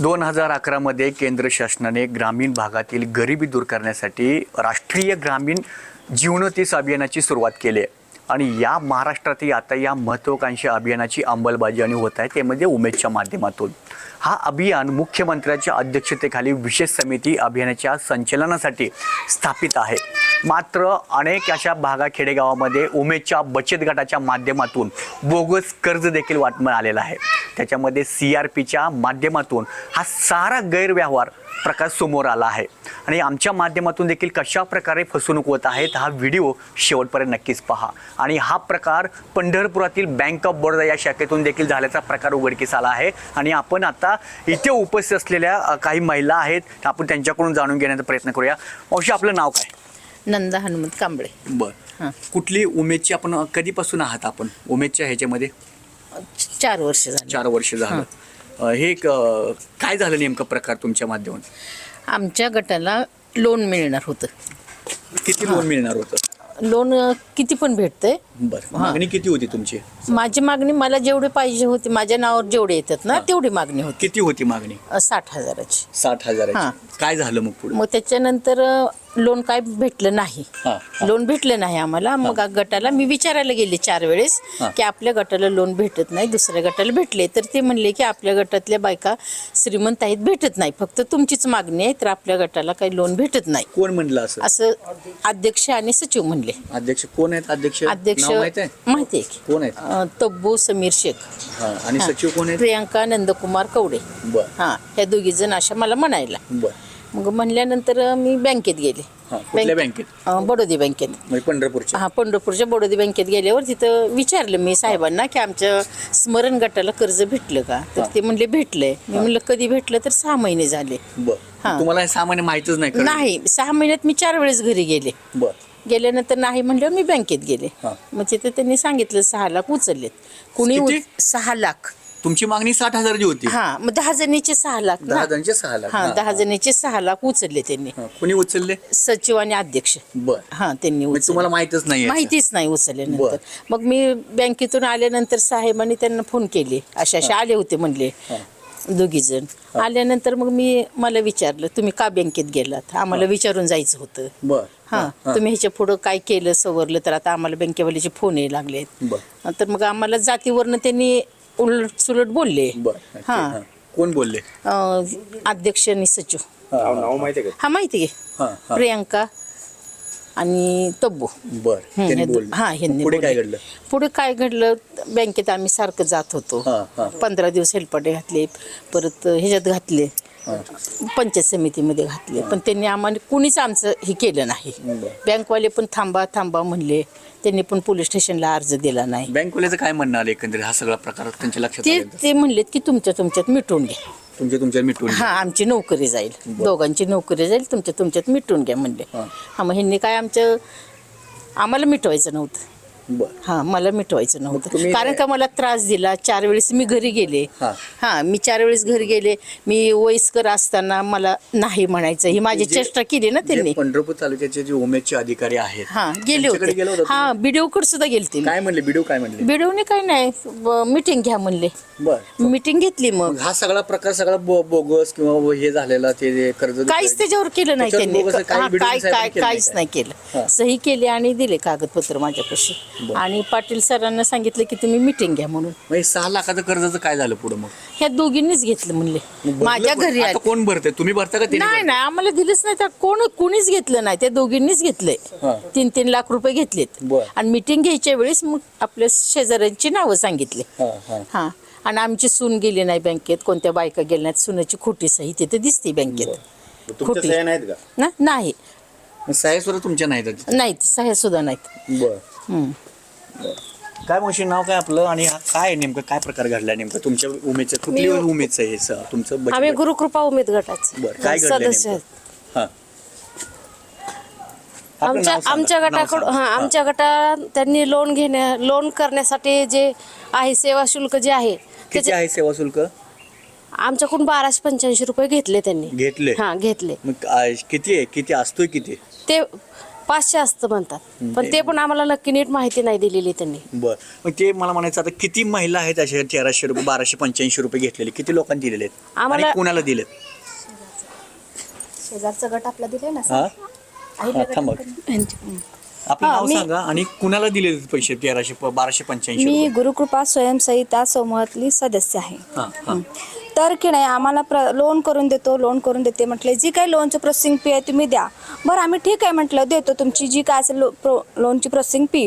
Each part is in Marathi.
दोन हजार अकरामध्ये केंद्र शासनाने ग्रामीण भागातील गरिबी दूर करण्यासाठी राष्ट्रीय ग्रामीण जीवनोतीस अभियानाची सुरुवात केली आहे. आणि या महाराष्ट्रातही आता या महत्त्वाकांक्षी अभियानाची अंमलबजावणी होत आहे. त्यामध्ये उमेदच्या माध्यमातून. हा अभियान मुख्यमंत्र्यांच्या अध्यक्षतेखाली विशेष समिती अभियानाच्या संचलनासाठी स्थापित आहे. मात्र अनेक अशा भागा खेडेगावामध्ये उमेदच्या बचत गटाच्या माध्यमातून बोगस कर्ज देखील वाटण्यात आलेला आहे. त्याच्यामध्ये सी आर पीच्या माध्यमातून हा सारा गैरव्यवहार प्रकार समोर आला आहे. आणि आमच्या माध्यमातून देखील कशा प्रकारे फसवणूक होत आहेत हा व्हिडिओ शेवटपर्यंत नक्कीच पहा. आणि हा प्रकार पंढरपुरातील बँक ऑफ बडोदा या शाखेतून देखील झाल्याचा प्रकार उघडकीस आला आहे. आणि आपण आता इथे उपस्थित असलेल्या काही महिला आहेत आपण त्यांच्याकडून जाणून घेण्याचा प्रयत्न करूया. मावशी आपलं नाव काय? नंदा हनुमंत कांबळे. बर. कुठली उमेदची आपण कधीपासून आहात आपण? उमेदच्या ह्याच्यामध्ये? चार वर्ष झाली. चार वर्ष झालं. हे एक, अ, काय झालं नेमकं प्रकार तुमच्या माध्यमातून? आमच्या गटाला लोन मिळणार होतं. किती लोन मिळणार होतं? लोन किती पण भेटतंय बरं. मागणी किती होती तुमची? माझी मागणी मला जेवढे पाहिजे होते माझ्या नावावर जेवढे येतात ना तेवढी मागणी होती. किती होती मागणी? अं, साठ हजाराची. साठ हां. हजाराची काय झालं मग पुढे? मग त्याच्यानंतर लोन काय भेटलं नाही. हां, हां. लोन भेटलं नाही आम्हाला. मग गटाला मी विचारायला गेले चार वेळेस हां. की आपल्या गटाला लोन भेटत नाही दुसऱ्या गटाला भेटले. तर ते म्हणले की आपल्या गटातल्या बायका श्रीमंत आहेत भेटत नाही. फक्त तुमचीच मागणी आहे तर आपल्या गटाला काही लोन भेटत नाही. कोण म्हणलं असं? असं अध्यक्ष आणि सचिव म्हणले. अध्यक्ष कोण आहेत अध्यक्ष अध्यक्ष नाव माहीत आहे? माहिती आहे की. कोण आहेत? अं, तब्बू समीर शेख. हां, आणि हां. सचिव कोण आहेत? प्रियांका नंदकुमार कवडे. बर. हां ह्या दोघी जण अशा मला म्हणायला. बर. मग म्हणल्यानंतर मी बँकेत गेले. हां, कुठल्या बँकेत? अं, बडोदी बँकेत. म्हणजे पंढरपूरच्या. हा पंढरपूरच्या बडोदी बँकेत गेल्यावर तिथं विचारलं मी साहेबांना की आमच्या स्मरण गटाला कर्ज भेटलं का? तर ते म्हणले भेटलंय. मी म्हणलं कधी भेटलं तर सहा महिने झाले. बर. हां. तुम्हाला हे सामान्य माहितच नाही? नाही सहा महिन्यात मी चार वेळेस घरी गेले. बर. गेल्यानंतर नाही म्हणल्यावर मी बँकेत गेले. हां. मग तिथे त्यांनी सांगितलं सहा लाख उचललेत. कुणी किती? सहा लाख. तुमची मागणी साठ हजाराची होती. हा मग दहा जणीचे सहा लाख ना. दहा जणांचे सहा लाख. हा दहा. जणीचे सहा लाख उचलले त्यांनी. हां, कुणी उचलले? सचिव आणि अध्यक्ष. बर. हा त्यांनी म्हणजे उचलले. तुम्हाला माहितच नाही माहितीच नाही उचलल्यानंतर. बरं. मग मी बँकेतून आल्यानंतर साहेबांनी त्यांना फोन केले. असे असे आले होते म्हणले. दोघी जण आल्यानंतर मग मी मला विचारलं तुम्ही का बँकेत गेलात? आम्हाला विचारून जायचं होतं. बर. हा तुम्ही ह्याच्या पुढं काय केलं सवरलं? तर आता आम्हाला बँकेवाल्याचे फोन यायला लागलेत. बर. तर मग आम्हाला जातीवरनं त्यांनी उलट सुलट बोलले हा. कोण बोलले? अध्यक्ष आणि सचिव. नाव माहिती आहे हा माहिती आहे. हां. प्रियांका आणि तब्बू. बर हं, त्यांनी हे दो- बोलले. हा ह्यांनी पुढे काय बोलले. घडलं? पुढे काय घडलं? बँकेत आम्ही सारखं जात होतो. हां, हां. पंधरा दिवस हेलपाटे घातले परत ह्याच्यात घातले. पंचायत समितीमध्ये घातले. पण त्यांनी आम्हाला कुणीच आमचं हे केलं नाही. बँकवाले पण थांबा थांबा म्हणले. त्यांनी पण पोलीस स्टेशनला अर्ज दिला नाही. बँकवाल्याचं काय म्हणणं आलं एकंदरीत? हा सगळा प्रकार त्यांच्या लक्षात ते? ते म्हणलेत की तुमच्या तुमच्यात मिटवून घ्या. तुमच्या तुमच्या मिटून हा आमची नोकरी जाईल. दोघांची नोकरी जाईल तुमच्या तुमच्यात मिटवून घ्या म्हणले. हा. हा मग ह्यांनी काय आमचं आम्हाला मिटवायचं नव्हतं. बर. हा मला मिटवायचं तुम्ही- नव्हतं. कारण का मला त्रास दिला? चार वेळेस मी घरी गेले. हा. हा मी चार वेळेस घरी गेले. मी वयस्कर असताना मला नाही म्हणायचं. ही माझी जे- चेष्टा केली ना जे त्यांनी. पंढरपूर तालुक्याचे जे उमेदचे अधिकारी आहेत हा गेले त्यांच्याकडे गेला होते होता हा बीडीओकडे सुद्धा गेलते मी. काय म्हणले? बिडू काय म्हणले? बीडीओने काय नाही मिटिंग घ्या म्हणले. बर. मिटिंग घेतली मग. मग हा सगळा प्रकार सगळा बो- बोगस किंवा हे झालेला ते जे कर्ज काहीच त्याच्यावर केलं नाही त्याच्यावर त्यांनी. काही हा, काय साहेबांनी काय केलं नाही काहीच काय? नाही हा. केलं सही केली आणि दिले कागदपत्र माझ्यापाशी. आणि पाटील सरांना सांगितलं की तुम्ही मिटिंग घ्या म्हणून. सहा लाखाचं कर्जाचं काय झालं पुढे मग? ह्या दोघींनीच घेतलं म्हणले. भरलं माझ्या. घरी आता आले. कोण भरते तुम्ही भरता का त्यांनी नाही नाही आम्हाला दिलंच नाही. तर कोण कुणीच घेतलं नाही. त्या दोघींनीच घेतलंय. तीन तीन लाख रुपये घेतलेत. बर. आणि मिटिंग घ्यायच्या वेळेस मग आपल्या शेजाऱ्यांची नावं सांगितले. हा, हा. हा. आणि आमची सून गेली नाही बँकेत. कोणत्या बायका गेल्या नाहीत. सुनाची खोटी सही तिथे दिसते बँकेत. तुमच्या खोटी. सह्या नाहीत का? ना नाही. मग साहेब तुमच्या नाहीत. नाहीत. सह्या सुद्धा नाहीत. बर. हम्म. काय मशीन नाव काय आपलं आणि हा काय नेमकं काय प्रकार घडला नेमकं? तुमच्या उमेदचं कुठली उमेदचं आहे हे स- तुमचं बचत आम्ही गट? गुरुकृपा उमेद गटाचे. बरं काय घडलं सदस्य आहेत. हा. आपलं आमच्या नाव सांगा, आमच्या नाव गटाकडून सांगा. हा आमच्या गटात त्यांनी लोन घेण्या लोन करण्यासाठी जे आहे सेवा शुल्क जे आहे किती त्याचे आहे सेवा शुल्क? आमच्याकडून बाराशे पंच्याऐंशी रुपये घेतले त्यांनी. घेतले? हा घेतले. मग किती आहे? किती असतोय किती? ते पाचशे असतं म्हणतात. पण ते पण आम्हाला नक्की नीट माहिती नाही दिलेली त्यांनी. बर. मग ते मला म्हणायचं आता किती महिला आहेत अशा तेराशे रुपये बाराशे पंच्याऐंशी रुपये घेतलेले? किती लोकांनी दिलेले आहेत? आम्हाला- आणि कुणाला दिलेत? शेजारचा गट आपला दिलाय ना हा? हा, थांबा. आपलं हा, नाव सांगा. आणि कुणाला दिले पैसे? तेराशे प- बाराशे पंच्याऐंशी मी गुरुकृपा स्वयंसहिता समूहातली सदस्य आहे. हा. हा. तर की नाही आम्हाला प्र लोन करून देतो लोन करून देते म्हटले. जी काही लोनची प्रोसेसिंग फी आहे तुम्ही द्या. बरं आम्ही ठीक आहे म्हटलं देतो तुमची जी काय असेल लो प्रो लोनची प्रोसेसिंग फी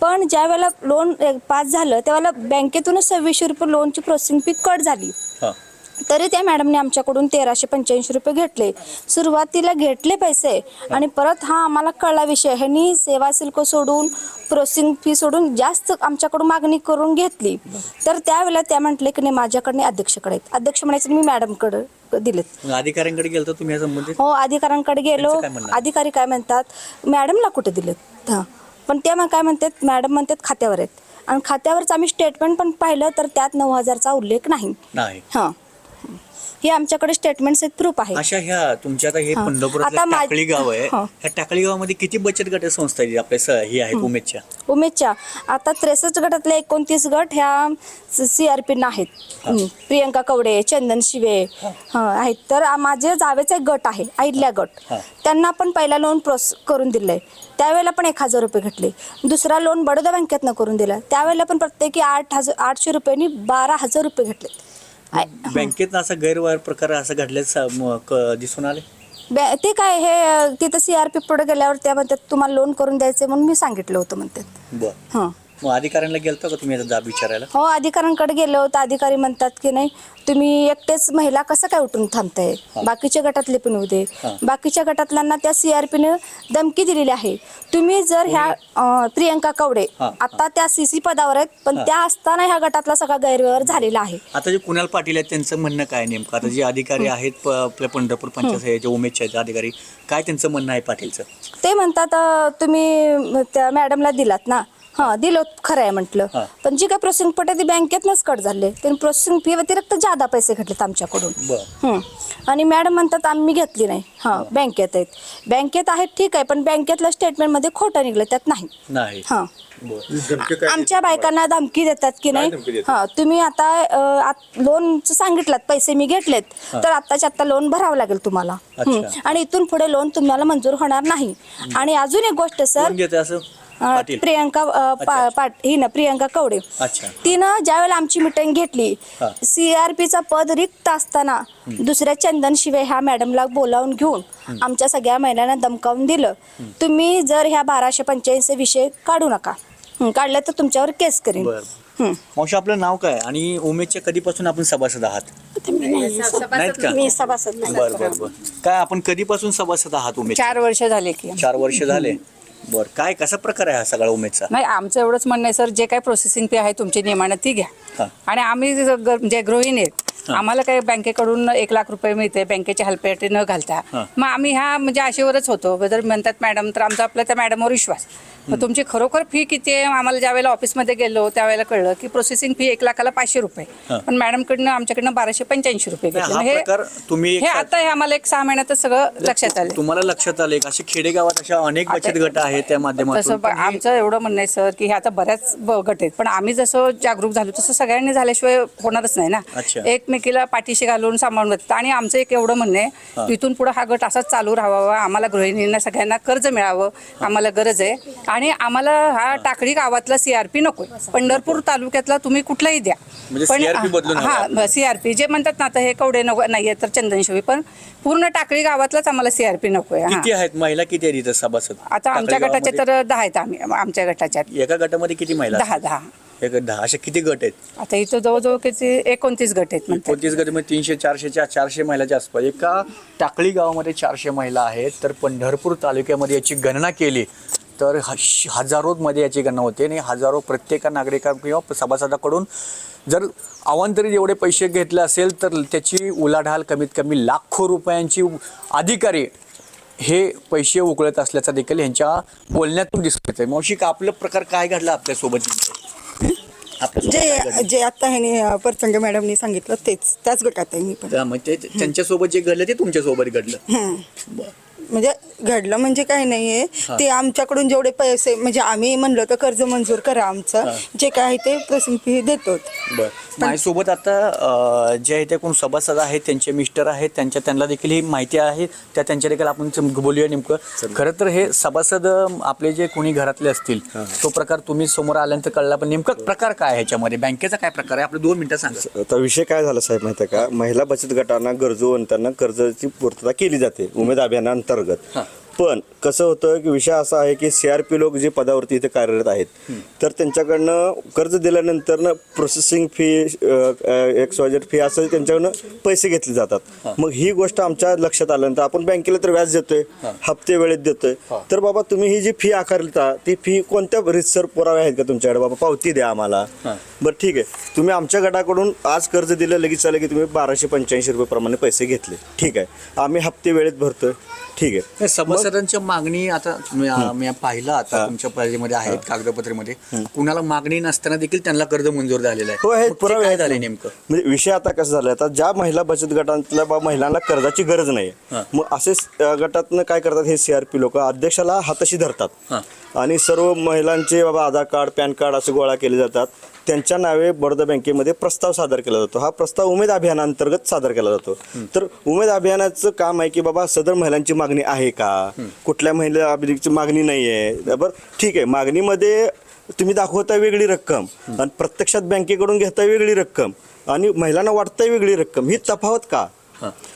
पण ज्या वेळेला लोन पास झालं त्यावेळेला बँकेतूनच सव्वीसशे रुपये लोनची प्रोसेसिंग फी कट झाली. तरी त्या मॅडमने आमच्याकडून तेराशे पंच्याऐंशी रुपये घेतले. सुरुवातीला घेतले पैसे आणि परत हा आम्हाला कळला विषय. ह्यांनी सेवा शुल्क सोडून प्रोसेसिंग फी सोडून जास्त आमच्याकडून मागणी करून घेतली. तर त्यावेळेला त्या म्हटले की नाही माझ्याकडे अध्यक्षकडे आहेत. अध्यक्ष म्हणायचे मी मॅडमकडे दिलेत. अधिकाऱ्यांकडे गेलतो तुम्ही हो अधिकाऱ्यांकडे गेलो? अधिकारी काय म्हणतात मॅडमला कुठे दिलेत? हां. पण ते मग काय म्हणतात मॅडम म्हणतात खात्यावर आहेत. आणि खात्यावरच आम्ही स्टेटमेंट पण पाहिलं तर त्यात नऊ हजारचा उल्लेख नाही. हां. हे आमच्याकडे स्टेटमेंट्स आहेत प्रूफ आहे अशा ह्या तुमच्या आता हे हा. आता मा- टाकळी गाव आहे. हा. ह्या टाकळी गावामध्ये किती बचत गट संस्था आहेत आपल्या स- हे आहेत उमेदच्या? उमेदच्या. आता त्रेसष्ट गटातले एकोणतीस गट ह्या सी आर पी आहेत. प्रियंका कवडे चंदन शिवे हं, आहेत. तर आ- माझे जावेचा एक गट आहे ऐडल्या गट. हा. त्यांना पण पहिला लोन प्रोस करून दिलंय. त्यावेळेला पण एक हजार रुपये घेतले दुसरा लोन बडोदा बँकेतनं करून दिला. त्यावेळेला पण प्रत्येकी आठ हजार आठशे रुपयांनी बारा हजार रुपये घेतले बँकेत असा गैरवार प्रकार असं घडल्याचं दिसून आले? बॅ- ते काय हे तिथं सी आर पी पुढे गेल्यावर त्या म्हणतात तुम्हाला लोन करून द्यायचे म्हणून मी सांगितलं होतं म्हणतात. बर. हां. मग अधिकाऱ्यांना गेलतो का तुम्ही आता जाब विचारायला? हो अधिकाऱ्यांकडे गेलो तर अधिकारी म्हणतात की नाही तुम्ही एकटेच महिला कसं काय उठून थांबताय? बाकीच्या गटातले पण येऊ दे. हा. बाकीच्या गटातल्यांना त्या सीआरपीने धमकी दिलेली आहे. तुम्ही जर ह्या अं, प्रियंका कवडे. आता त्या सीसी पदावर आहेत पण. त्या असताना ह्या गटातला सगळा गैरव्यवहार झालेला आहे. आता जे कुणाल पाटील आहेत त्यांचं म्हणणं काय नेमकं? आता जे अधिकारी आहेत प- आपल्या पंढरपूर पंचायत जे उमेदचे आहेत अधिकारी काय त्यांचं म्हणणं आहे पाटीलचं? ते म्हणतात अं, तुम्ही त्या मॅडमला दिलात ना. हां दिलो खरं आहे म्हटलं. हा. पण जी काय प्रोसेसिंग पटे ती बँकेतनंच कट झाले. त्यांनी प्रोसेसिंग फी व्यतिरिक्त जादा पैसे घेतलेत आमच्याकडून. बर. हं. आणि मॅडम म्हणतात आम्ही घेतली नाही. हां बँकेत आहेत. बँकेत आहेत ठीक आहे पण बँकेतल्या स्टेटमेंटमध्ये खोटं निघलं त्यात नाही. नाही. हां. बर. आमच्या बायकांना धमकी देतात की नाही? हां तुम्ही आता लोनचं सांगितलं पैसे मी घेतलेत. तर आत्ताच्या आत्ता लोन भरावं लागेल तुम्हाला. हं. अच्छा. आणि इथून पुढे लोन तुम्हाला मंजूर होणार नाही. आणि अजून एक गोष्ट सर कोण घेते असं? अं, पाटील. प्रियंका अं, पा- पाट ही ना प्रियंका कवडे. अच्छा. तिनं ज्यावेळेला आमची मिटिंग घेतली हा. सीआरपीचा पद रिक्त असताना दुसऱ्या चंदन शिवे ह्या मॅडमला बोलावून घेऊन आमच्या सगळ्या महिलांना दमकावून दिलं. तुम्ही जर ह्या बाराशे पंच्याऐंशी विषय काढू नका. हं, काढलं तर तुमच्यावर केस करीन. बर. हं. मावशी आपलं नाव काय? आणि उमेदच्या कधीपासून आपण सभासद आहात? नाहीत का? मी सभासद नाही. बर बर बर. काय आपण कधीपासून सभासद आहात उमेद चार वर्ष झाले की. चार वर्ष झाले. बर काय कसा प्रकार आहे हा सगळा उमेदचा नाही आमचं एवढंच म्हणणं आहे सर जे काही प्रोसेसिंग फी आहे तुमची नियमानं ती हा. घ्या आणि आम्ही ज- ग- म्हणजे गृहिणी आहेत आम्हाला काही बँकेकडून एक लाख रुपये मिळते बँकेच्या हलपेटे न घालता. मग आम्ही ह्या म्हणजे आशेवरच होतो. जर म्हणतात मॅडम तर आमचा आपला त्या मॅडमवर विश्वास. मग तुमची खरोखर फी किती आहे? आम्हाला ज्या वेळेला ऑफिसमध्ये गेलो त्यावेळेला कळलं की प्रोसेसिंग फी एक लाखाला पाचशे रुपये. पण मॅडमकडनं आमच्याकडनं बाराशे पंच्याऐंशी रुपये घेतले. तुम्ही एक हे आता हे आम्हाला एक सहा महिन्यातच सगळं लक्षात आलं. तुम्हाला लक्षात आले असे खेडेगावात अशा अनेक बचत गट आहेत त्या माध्यमातून. ब- आमचं एवढं म्हणणं आहे सर की हे आता बऱ्याच गट आहेत. पण आम्ही जसं जागरूक झालो तसं सगळ्यांनी झाल्याशिवाय होणारच नाही ना. अच्छा. एकमेकीला पाठीशी घालून सांभाळून घेतात आणि आमचं एक एवढं म्हणणं. आहे तिथून पुढे हा गट असाच चालू राहावा आम्हाला गृहिणींना सगळ्यांना कर्ज मिळावं आम्हाला गरज आहे. आणि आम्हाला हा टाकळी गावातला सीआरपी नको पंढरपूर तालुक्यातला तुम्ही कुठलाही द्या. म्हणजे हवं. हा सीआरपी जे म्हणतात ना आता हे कवडे नको नाहीये तर चंदनशिवी पण पूर्ण टाकळी गावातलाच आम्हाला सीआरपी नकोय किती आहेत महिला किती सभासद? आता आमच्या टाकळी गटाचे गावामध्ये? तर दहा आहेत आम्ही आमच्या गटाच्या एका गटामध्ये किती महिला? दहा? दहा. एक दहा असे किती गट आहेत? आता इथं जवळजवळ किती? एकोणतीस गट आहेत म्हणतात. कोणतीच गटामध्ये तीनशे चारशेच्या चारशे महिलाच्या आसपास एका टाकळी गावामध्ये चारशे महिला आहेत. तर पंढरपूर तालुक्यामध्ये याची गणना केली तर ह- हजारोमध्ये याची गणना होते. आणि हजारो प्रत्येक नागरिका किंवा सभासदाकडून जर अवांतरित एवढे पैसे घेतले असेल तर त्याची उलाढाल कमीत कमी लाखो रुपयांची अधिकारी हे पैसे उकळत असल्याचा देखील यांच्या बोलण्यातून दिसत येते मावशी का आपलं प्रकार काय घडला आपल्यासोबत? जे जे आता ह्याने परचंग मॅडमनी सांगितलं तेच त्याच गटात आहे मी पण ते त्यांच्यासोबत जे घडलं ते तुमच्यासोबत घडलं. बरं. म्हणजे घडलं म्हणजे काही नाहीये. ते आमच्याकडून जेवढे पैसे म्हणजे आम्ही म्हणलो तर कर्ज मंजूर करा आमचं. जे काय आहे ते प्रोसेसिंग फी देतो बर माझ्यासोबत आता अ, जे इथे कोण सभासद आहेत त्यांचे मिस्टर आहेत त्यांच्या त्यांना देखील ही माहिती आहे. त्या त्यांच्या देखील आपण बोलूया नेमकं. खरं तर हे सभासद अ, आपले जे कोणी घरातले असतील तो प्रकार तुम्ही समोर आल्यानंतर कळला. पण नेमकं प्रकार काय आहे ह्याच्यामध्ये? बँकेचा काय प्रकार आहे? आपले दोन मिनिटं सांगा. आता विषय काय झाला साहेब माहिती आहे का? महिला बचत गटांना गरजूवंतांना कर्जाची पूर्तता केली जाते. उमेद अभियानाअंतर्गत अंतर्गत पण कसं होतं की विषय असा आहे की सी आर पी लोक जे पदावरती इथे कार्यरत आहेत तर त्यांच्याकडनं कर्ज दिल्यानंतर प्रोसेसिंग फी एक्स वाजेड फी असं त्यांच्याकडनं पैसे घेतले जातात. मग ही गोष्ट आमच्या लक्षात आल्यानंतर आपण बँकेला तर व्याज देतोय हप्ते वेळेत देतोय. तर बाबा तुम्ही ही जी फी आकारता ती फी कोणत्या रितसर पुरावे आहेत का तुमच्याकडे? बाबा पावती द्या आम्हाला. बरं ठीक आहे. तुम्ही आमच्या गटाकडून आज कर्ज दिलं लगेच आलं की तुम्ही बाराशे पंच्याऐंशी रुपये प्रमाणे पैसे घेतले. ठीक आहे. आम्ही हप्ते वेळेत भरतोय. ठीक आहे. नाही, सभासदांच्या मागणी आता मी पाहिलं आता तुमच्या पाहिजेमध्ये आहेत कागदपत्रेमध्ये. कुणाला मागणी नसताना देखील त्यांना कर्ज मंजूर झालेलं आहे. हे पुरावे झाले. नेमकं? म्हणजे विषय आता कसं झालाय आता ज्या महिला बचत गटांतल्या महिलांना कर्जाची गरज नाही मग असे गटातनं काय करतात हे सीआरपी लोक? अध्यक्षाला हाताशी धरतात. आणि सर्व महिलांचे बाबा आधार कार्ड पॅन कार्ड असे गोळा केले जातात. त्यांच्या नावे बडोदा बँकेमध्ये प्रस्ताव सादर केला जातो. हा प्रस्ताव उमेद अभियानांतर्गत सादर केला जातो. तर उमेद अभियानाचं काम आहे की बाबा सदर महिलांची मागणी आहे का? कुठल्या महिला अभियानाची मागणी नाही आहे बरं ठीक आहे. मागणीमध्ये तुम्ही दाखवता वेगळी रक्कम आणि प्रत्यक्षात बँकेकडून घेता वेगळी रक्कम आणि महिलांना वाटताय वेगळी रक्कम. ही तफावत का?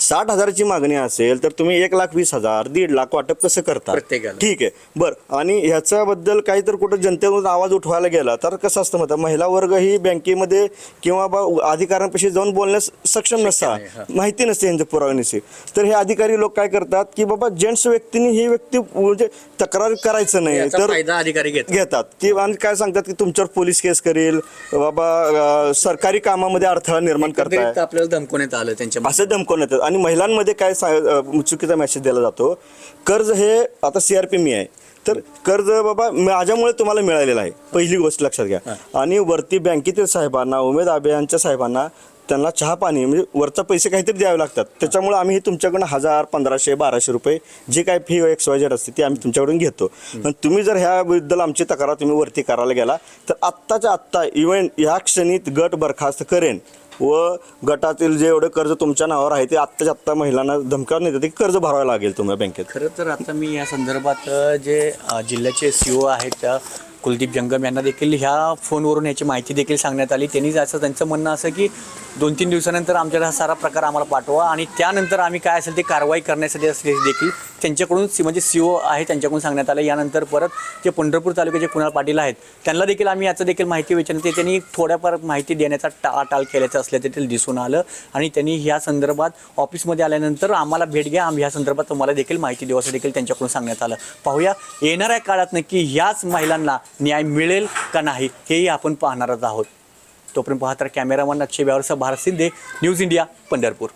साठ हजाराची मागणी असेल तर तुम्ही एक लाख वीस हजार दीड लाख वाटप कसं करता? प्रत्येकाला. ठीक आहे. बरं आणि ह्याच्याबद्दल काही तर कुठं जनतेमधून आवाज उठवायला गेला तर कसं असतं म्हणतात महिला वर्ग ही बँकेमध्ये किंवा बा अधिकाऱ्यांपाशी जाऊन बोलण्यास सक्षम नसता माहिती नसते यांच्या पुरावे नसते तर हे अधिकारी लोक काय करतात की बाबा जेंट्स व्यक्तीने ही व्यक्ती म्हणजे तक्रार करायचं नाही याचा तर फायदा अधिकारी घेतात. घेतात. की आणि काय सांगतात की तुमच्यावर पोलीस केस करेल बाबा अं, सरकारी कामामध्ये अडथळा निर्माण करताय. एकंदरीत आपल्याला धमकवण्यात आलं त्यांच्या असं धमकवून येतात? आणि महिलांमध्ये काय सा- चुकीचा मेसेज दिला जातो? कर्ज हे आता सीआरपी मी आहे. तर कर्ज बाबा माझ्यामुळे तुम्हाला मिळालेलं आहे. पहिली गोष्ट लक्षात घ्या. आणि वरती बँकेतील साहेबांना उमेद अभियानच्या साहेबांना त्यांना चहा पाणी म्हणजे वरचा पैसे काहीतरी द्यावे लागतात. त्याच्यामुळे आम्ही तुमच्याकडून हजार पंधराशे बाराशे रुपये जे काय फी एक्स वाय झेड असते ती आम्ही तुमच्याकडून घेतो. पण तुम्ही जर ह्याबद्दल आमची तक्रार तुम्ही वरती करायला गेला तर आत्ताच्या आत्ता इव्हन ह्या क्षणी गट बरखास्त करेन. व गटातील जे एवढं कर्ज तुमच्या नावावर आहे ते आत्ताच्या आत्ता महिलांना धमकावून येतात ते कर्ज भरावं लागेल तुम्हाला बँकेत. खरं तर आता मी या संदर्भात जे जिल्ह्याचे सी ओ आहेत त्या कुलदीप जंगम यांना देखील ह्या फोनवरून याची माहिती देखील सांगण्यात आली. त्यांनी असं त्यांचं म्हणणं असं की दोन तीन दिवसानंतर आमच्याकडे हा सारा प्रकार आम्हाला पाठवा आणि त्यानंतर आम्ही काय असेल ते कारवाई करण्यासाठी असले देखील त्यांच्याकडून सी म्हणजे सी ओ आहे त्यांच्याकडून सांगण्यात आलं. यानंतर परत जे पंढरपूर तालुक्याचे कुणाल पाटील आहेत त्यांना देखील आम्ही याचं देखील माहिती विचारते त्यांनी थोड्याफार माहिती देण्याचा टाळाटाळ केल्याचं असल्याचं देखील दिसून आलं आणि त्यांनी ह्या संदर्भात ऑफिसमध्ये आल्यानंतर आम्हाला भेट घ्या. आम्ही ह्या संदर्भात तुम्हाला देखील माहिती देऊ असं देखील त्यांच्याकडून सांगण्यात आलं. पाहूया येणाऱ्या काळात नक्की ह्याच महिलांना न्याय मिळेल का नाही हेही आपण पाहणारच आहोत. तोपर्यंत पाहता कॅमेरामन अक्षय व्यावरसह भारत शिंदे न्यूज इंडिया पंढरपूर.